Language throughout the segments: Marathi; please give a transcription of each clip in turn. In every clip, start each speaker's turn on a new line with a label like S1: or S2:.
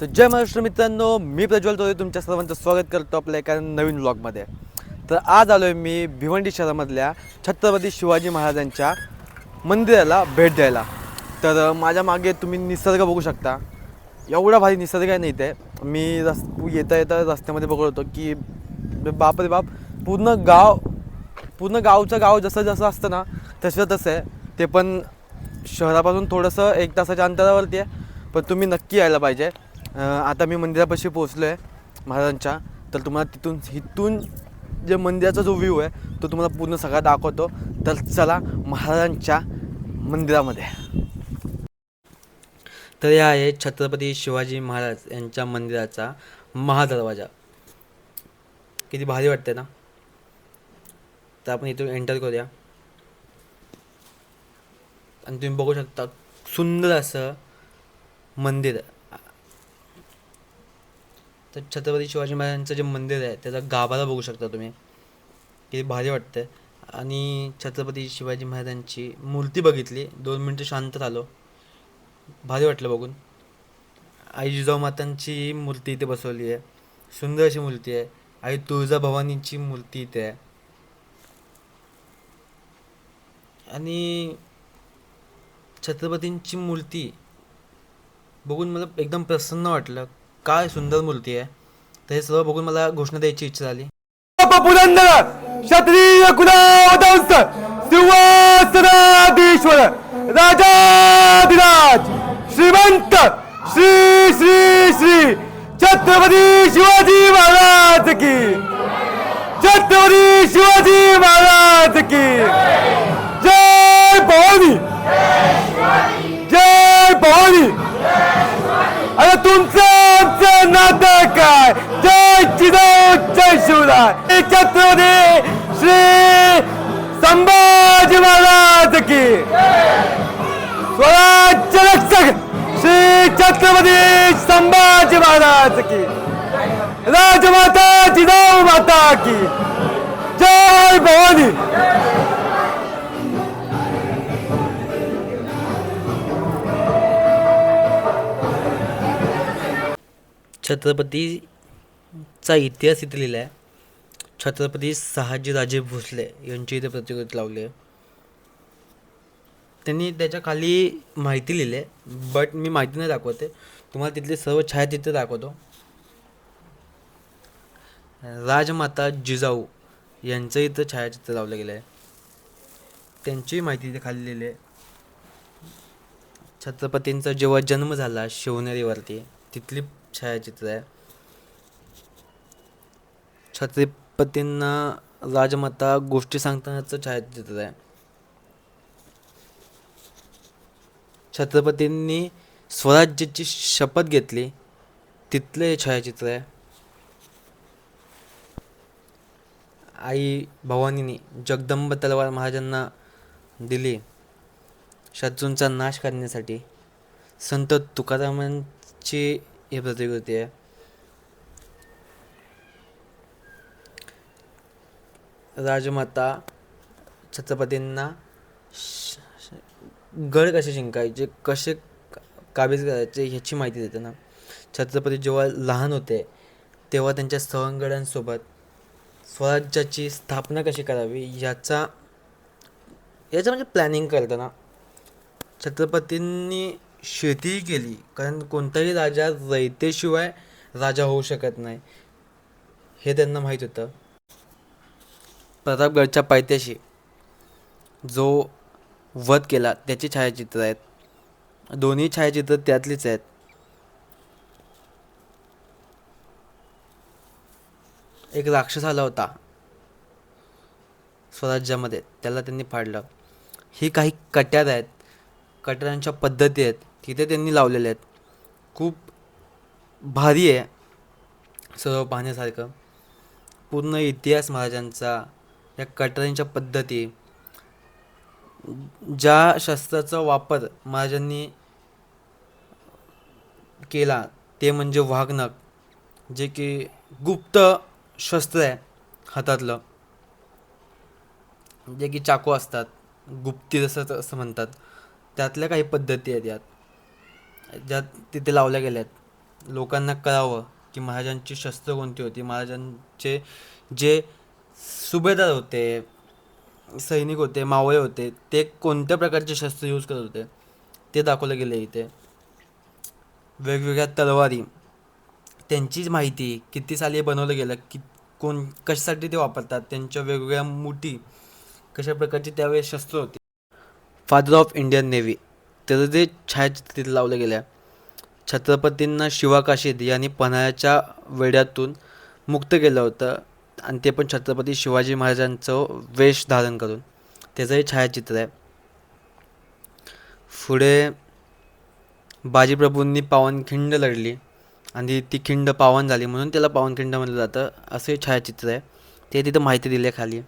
S1: तर जय महाराष्ट्र मित्रांनो मी प्रज्वल तोरे तुमच्या सर्वांचं स्वागत करतो आपल्या एका नवीन व्लॉगमध्ये तर आज आलो आहे मी भिवंडी शहरामधल्या छत्रपती शिवाजी महाराजांच्या मंदिराला भेट द्यायला. तर माझ्या मागे तुम्ही निसर्ग बघू शकता. एवढा भारी निसर्ग आहे नाही ते मी रस् येता येता रस्त्यामध्ये बघत होतो की बाप रे बाप पूर्ण गाव पूर्ण गावचं गाव जसं जसं असतं ना तसं तसं आहे. ते पण शहरापासून थोडंसं एक तासाच्या अंतरावरती आहे. पण तुम्ही नक्की यायला पाहिजे. आता मी मंदिरापाशी पोचलो आहे महाराजांच्या. तर तुम्हाला तिथून इथून जे मंदिराचा जो व्ह्यू आहे तो तुम्हाला पूर्ण सगळा दाखवतो. तर चला महाराजांच्या मंदिरामध्ये. तर हे आहे छत्रपती शिवाजी महाराज यांच्या मंदिराचा महादरवाजा. किती भारी वाटते ना? तर आपण इथून एंटर करूया. आणि तुम्ही बघू शकता सुंदर असं मंदिर. तर छत्रपती शिवाजी महाराजांचं जे मंदिर आहे त्याचा गाभारा बघू शकता तुम्ही. किती भारी वाटतं आणि छत्रपती शिवाजी महाराजांची मूर्ती बघितली. दोन मिनटं शांत झालो भारी वाटलं बघून. आई जिजाऊ मातांची मूर्ती इथे बसवली आहे. सुंदर अशी मूर्ती आहे. आई तुळजाभवानीची मूर्ती इथे आहे. आणि छत्रपतींची मूर्ती बघून मला एकदम प्रसन्न वाटलं. काय सुंदर मूर्ती आहे. तर हे सर्व बघून मला घोषणा द्यायची इच्छा झाली.
S2: पुरंदर क्षत्रिय कुलावंश सिंहासनाधीश्वर राजाधिराज श्रीमंत श्री श्री श्री छत्रपती शिवाजी महाराज की. छत्रपती शिवाजी महाराज की. जय भवानी. जय भवानी. अरे तुमचं आमचं नातं काय? जय जिजाऊ जय शिवराय. हे छत्रपती श्री संभाजी महाराज की. स्वराज्य रक्षक श्री छत्रपती संभाजी महाराज की. राजमाता जिजाऊ माता की. जय भवानी.
S1: छत्रपतीचा इतिहास इथे लिहिला आहे छत्रपती शहाजीराजे भोसले यांची इथे प्रतिकृती लावली आहे. त्यांनी त्याच्याखाली माहिती लिहिली आहे बट मी माहिती नाही दाखवते. तुम्हाला तिथले सर्व छायाचित्र दाखवतो. राजमाता जिजाऊ यांचं इथं छायाचित्र लावलं गेलं आहे त्यांची माहिती इथे खाली लिहिली आहे. छत्रपतींचा जेव्हा जन्म झाला शिवनेरीवरती तिथली छायाचित्र आहे. छत्रपतींना राजमाता गोष्टी सांगतानाचं छायाचित्र आहे. छत्रपतींनी स्वराज्याची शपथ घेतली तिथलं हे छायाचित्र आहे. आई भवानीने जगदंब तलवार महाराजांना दिली शत्रूंचा नाश करण्यासाठी. संत तुकारामांची ही प्रतिकृती आहे राजमाता छत्रपतींना श- गड कसे जिंकायचे कसे काबीज करायचे ह्याची माहिती देते ना. छत्रपती जेव्हा लहान होते तेव्हा त्यांच्या सवंगड्यांसोबत स्वराज्याची स्थापना कशी करावी याचा याचं म्हणजे प्लॅनिंग करताना. छत्रपतींनी शेतीही केली. कारण कोणताही राजा रयतेशिवाय राजा होऊ शकत नाही. हे त्यांना माहीत होतं. प्रतापगडच्या पायथ्याशी जो वध केला त्याची छायाचित्र आहेत. दोन्ही छायाचित्र त्यातलीच आहेत. एक राक्षस आला होता स्वराज्यामध्ये. त्याला त्यांनी फाडलं. ही काही कट्यार आहेत. कट्यांच्या पद्धती आहेत. तिथे त्यांनी लावलेले आहेत. खूप भारी आहे. सर्व पाहण्यासारखं. पूर्ण इतिहास महाराजांचा या कटरांच्या पद्धती. ज्या शस्त्राचा वापर महाराजांनी केला ते म्हणजे वाघनक जे की गुप्त शस्त्र आहे हातातलं. जे की चाकू असतात गुप्ती जसं असं म्हणतात. त्यातल्या काही पद्धती आहेत यात. ज्यात तिथे लावल्या गेल्या आहेत लोकांना कळावं की महाराजांची शस्त्र कोणती होती महाराजांचे जे सुभेदार होते सैनिक होते मावळे होते ते कोणत्या प्रकारचे शस्त्र यूज करत होते ते दाखवलं गेलं इथे. वेगवेगळ्या तलवारी. त्यांचीच माहिती किती साली बनवलं गेलं की कोण कशासाठी ते वापरतात त्यांच्या वेगवेगळ्या मुठी कशा प्रकारची त्यावेळेस शस्त्र होती. फादर ऑफ इंडियन नेव्ही त्याचं जे छायाचित्र तिथे लावलं गेलं आहे छत्रपतींना शिवा काशीद यांनी पन्हाळ्याच्या वेड्यातून मुक्त केलं होतं आणि ते पण छत्रपती शिवाजी महाराजांचं वेश धारण करून. त्याचं हे छायाचित्र आहे. पुढे बाजीप्रभूंनी पावनखिंड लढली आणि ती खिंड पावन झाली म्हणून त्याला पावनखिंड म्हणलं जातं असं छायाचित्र आहे. ते तिथं माहिती दिली आहे खाली.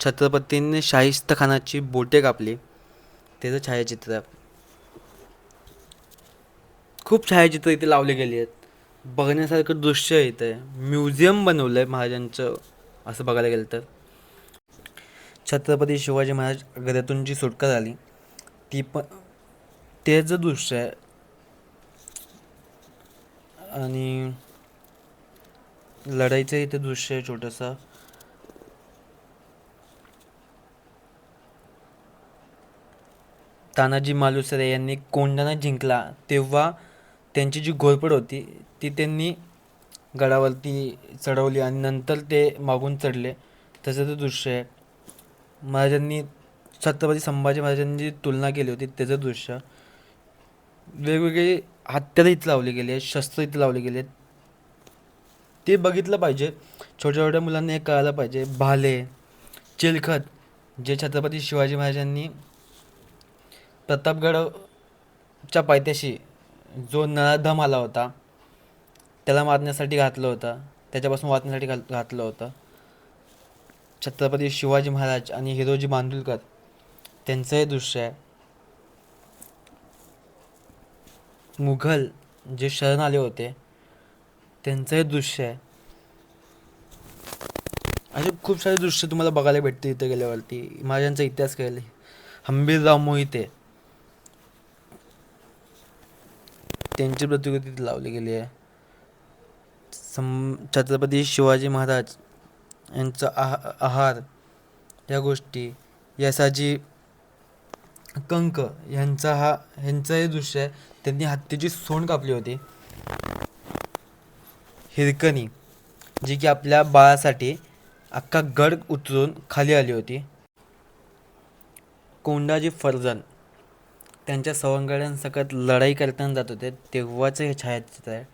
S1: छत्रपतींनी शाहिस्त खानाची बोटे कापली. त्याचं छायाचित्र आहे. खूप छायाचित्र इथे लावले गेली आहेत. बघण्यासारखं दृश्य इथं. आहे म्युझियम बनवलं आहे महाराजांचं असं बघायला गेलं तर. छत्रपती शिवाजी महाराज गद्यातून जी सुटका झाली. ती पण ते जे दृश्य आहे. आणि लढाईचं इथे दृश्य आहे छोटंसं. तानाजी मालुसरे यांनी कोंढाणा जिंकला तेव्हा त्यांची जी घोरपड होती ती त्यांनी गडावरती चढवली आणि नंतर ते मागून चढले. तसं ते दृश्य आहे. महाराजांनी छत्रपती संभाजी महाराजांनी जी तुलना केली होती त्याचं दृश्य वेगवेगळे हत्यारं इथं लावली गेली आहेत शस्त्र इथं लावले गेले आहेत. ते बघितलं पाहिजे. छोट्या छोट्या मुलांना हे कळायला पाहिजे. भाले चिलखत जे छत्रपती शिवाजी महाराजांनी प्रतापगडच्या पायथ्याशी जो नराधम आला होता त्याला मारण्यासाठी घातलं होतं त्याच्यापासून वाचण्यासाठी घाल घातलं होतं. छत्रपती शिवाजी महाराज आणि हिरोजी बांदुलकर त्यांचं हे दृश्य आहे. मुघल जे शरण आले होते त्यांचं हे दृश्य आहे. असे खूप सारे दृश्य तुम्हाला बघायला भेटते इथं गेल्यावरती. महाराजांचा इतिहास कळले. हंबीरराव मोहिते. त्यांची प्रतिकृती लावली गेली आहे. सं छत्रपती शिवाजी महाराज यांचा आहा आहार या गोष्टी यसाजी कंक यांचा हा ह्यांचं हे दृश्य आहे. त्यांनी हत्तीची सोंड कापली होती. हिरकणी जी की आपल्या बाळासाठी अख्खा गड उतरून खाली आली होती. कोंडाजी फर्जन त्यांच्या सवंगड्यांसकट लढाई करताना जात होते तेव्हाचं हे छायाचित्र आहे.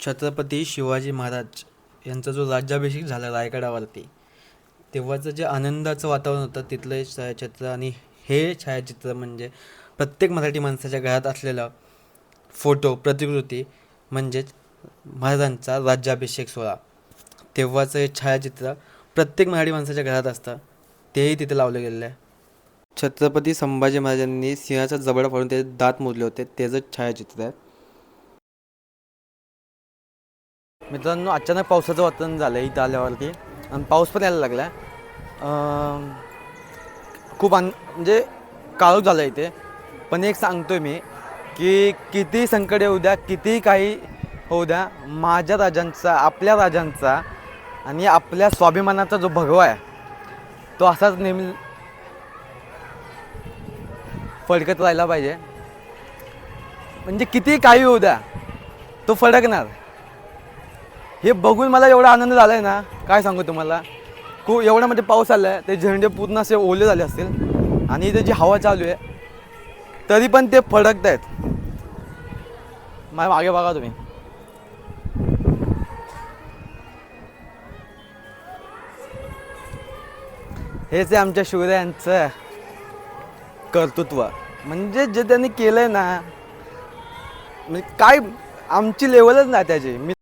S1: छत्रपती शिवाजी महाराज यांचा जो राज्याभिषेक झाला रायगडावरती तेव्हाचं जे आनंदाचं वातावरण होतं तिथलं हे छायाचित्र आणि हे छायाचित्र म्हणजे प्रत्येक मराठी माणसाच्या घरात असलेला फोटो प्रतिकृती म्हणजेच महाराजांचा राज्याभिषेक सोहळा. तेव्हाचं हे छायाचित्र प्रत्येक मराठी माणसाच्या घरात असतं तेही तिथे लावलं गेलेलं आहे. छत्रपती संभाजी महाराजांनी सिंहाचा जबडा फाडून त्याचे दात मोजले होते. त्याचं छायाचित्र आहे. मित्रांनो अचानक पावसाचं वातावरण झालं इथं आल्यावरती. आणि पाऊस पण यायला लागला खूप अन म्हणजे काळू झालं इथे. पण एक सांगतोय मी की किती संकट येऊ द्या किती काही होऊ द्या माझ्या राजांचा आपल्या राजांचा आणि आपल्या स्वाभिमानाचा जो भगवा आहे तो असाच नेहमी फडकत राहिला पाहिजे. म्हणजे किती काही होऊ द्या तो फडकणार. हे बघून मला एवढा आनंद झाला आहे ना काय सांगू तुम्हाला? खूप एवढ्यामध्ये म्हणजे पाऊस आला आहे ते झेंडे पूर्ण असे ओले झाले असतील. आणि इथे जी हवा चालू आहे तरी पण ते फडकत आहेत माझ्या मागे बघा तुम्ही. हेच आहे आमच्या शिवरायांचं. कर्तृत्व. म्हणजे जे त्यांनी केलंय ना म्हणजे काय आमची लेवलच नाही त्याची. मी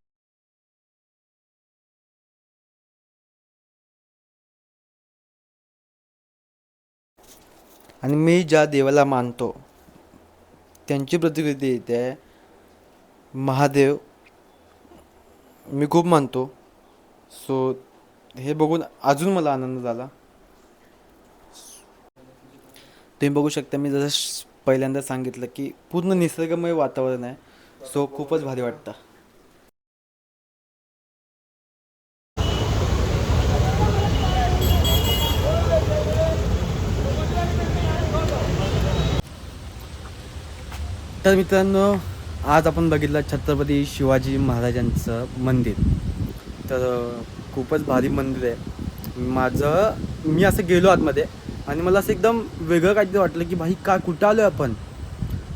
S1: आणि मी ज्या देवाला मानतो त्यांची प्रतिकृती येते महादेव मी खूप मानतो. सो हे बघून अजून मला आनंद झाला. तुम्ही बघू शकता मी जसं पहिल्यांदा सांगितलं की पूर्ण निसर्गमय वातावरण आहे. सो खूपच भारी वाटतं. तर मित्रांनो आज आपण बघितलं छत्रपती शिवाजी महाराजांचं मंदिर. तर खूपच भारी मंदिर आहे. माझं मी असं गेलो आतमध्ये. आणि मला असं एकदम वेगळं काहीतरी वाटलं की भाई का कुठं आलो आपण?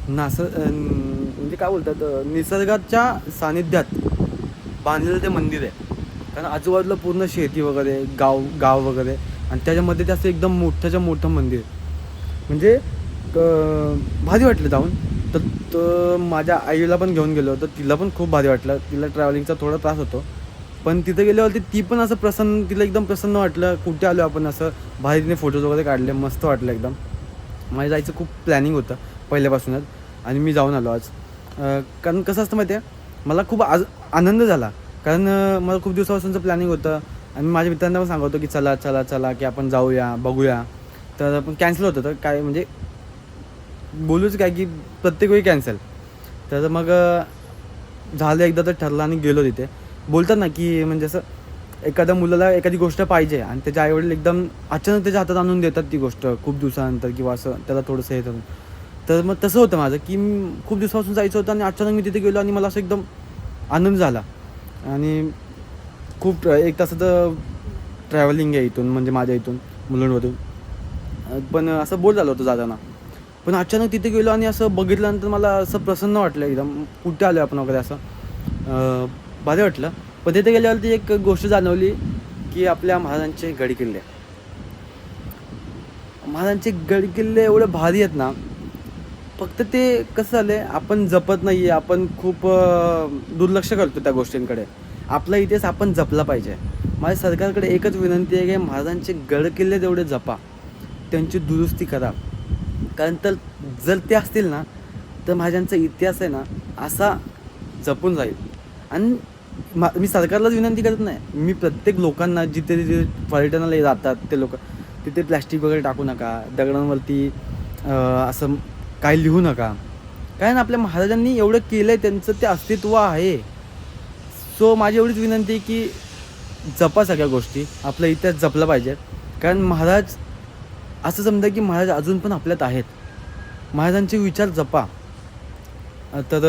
S1: नास म्हणजे काय बोलतात निसर्गाच्या सानिध्यात बांधलेलं ते मंदिर आहे. कारण आजूबाजूला पूर्ण शेती वगैरे गाव गाव वगैरे आणि त्याच्यामध्ये ते असं एकदम मोठंच्या मोठं मंदिर. म्हणजे क- भारी वाटलं जाऊन. तर तर माझ्या आईला पण घेऊन गेलो तर तिला पण खूप भारी वाटलं. तिला ट्रॅव्हलिंगचा थोडा त्रास होतो. पण तिथं गेल्यावरती ती पण असं प्रसन्न तिला एकदम प्रसन्न वाटलं. कुठे आलो आपण असं? भारी तिने फोटोज वगैरे काढले मस्त वाटलं एकदम. माझ्या जायचं खूप प्लॅनिंग होतं पहिल्यापासूनच. आणि मी जाऊन आलो आज. कारण कसं असतं माहिती आहे मला खूप आज आनंद झाला. कारण मला खूप दिवसापासूनचं प्लॅनिंग होतं. आणि माझ्या मित्रांना पण सांगतो की चला चला चला की आपण जाऊया बघूया. तर पण कॅन्सल होतं. तर काय म्हणजे बोलूच काय की प्रत्येक वेळी कॅन्सल तर मग झालं एकदा तर ठरलं आणि गेलो तिथे. बोलतात ना की म्हणजे असं एखाद्या मुलाला एखादी गोष्ट पाहिजे आणि त्याच्या आईवडील एकदम अचानक त्याच्या हातात आणून देतात ती गोष्ट खूप दिवसानंतर किंवा असं त्याला थोडंसं हे तर मग तसं होतं माझं की मी खूप दिवसापासून जायचं होतं आणि अचानक मी तिथे गेलो आणि मला असं एकदम आनंद झाला. आणि खूप एक तासाचं ट्रॅव्हलिंग आहे इथून म्हणजे माझ्या इथून मुलांमधून पण असं बोर झालं होतं जाताना. पण अचानक तिथे गेलो आणि असं बघितल्यानंतर मला असं प्रसन्न वाटलं एकदम. कुठे आलो आपण वगैरे असं? भारी वाटलं. पण तिथे गेल्यावरती एक गोष्ट जाणवली की आपल्या महाराजांचे गड किल्ले महाराजांचे गड किल्ले एवढे भारी आहेत ना फक्त ते कसं झालं आपण जपत नाही आहे आपण खूप दुर्लक्ष करतो त्या गोष्टींकडे. आपला इतिहास आपण जपला पाहिजे. माझ्या सरकारकडे एकच विनंती आहे की महाराजांचे गड किल्ले तेवढे जपा. त्यांची दुरुस्ती करा. कारण तर जर ते असतील ना तर महाराजांचा इतिहास आहे ना असा जपून जाईल आणि मा मी सरकारलाच विनंती करत नाही. मी प्रत्येक लोकांना जिथे जिथे पर्यटनाला जातात ते लोक तिथे प्लॅस्टिक वगैरे टाकू नका दगडांवरती असं काही लिहू नका. कारण आपल्या महाराजांनी एवढं केलं आहे त्यांचं ते अस्तित्व आहे. सो माझी एवढीच विनंती आहे की जपा सगळ्या गोष्टी. आपला इतिहास जपला पाहिजे. कारण महाराज असं समजा की महाराज अजून पण आपल्यात आहेत. महाराजांचे विचार जपा. तर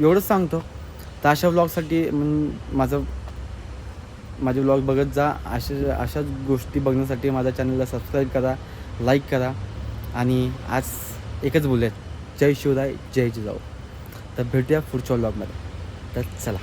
S1: एवढंच सांगतो. तर अशा ब्लॉगसाठी माझं माझे ब्लॉग बघत जा. अशा अशाच गोष्टी बघण्यासाठी माझ्या चॅनलला सबस्क्राईब करा लाईक करा. आणि आज एकच बोलूयात. जय शिवराय जय जिजाऊ. तर भेटूया पुढच्या ब्लॉगमध्ये तर चला.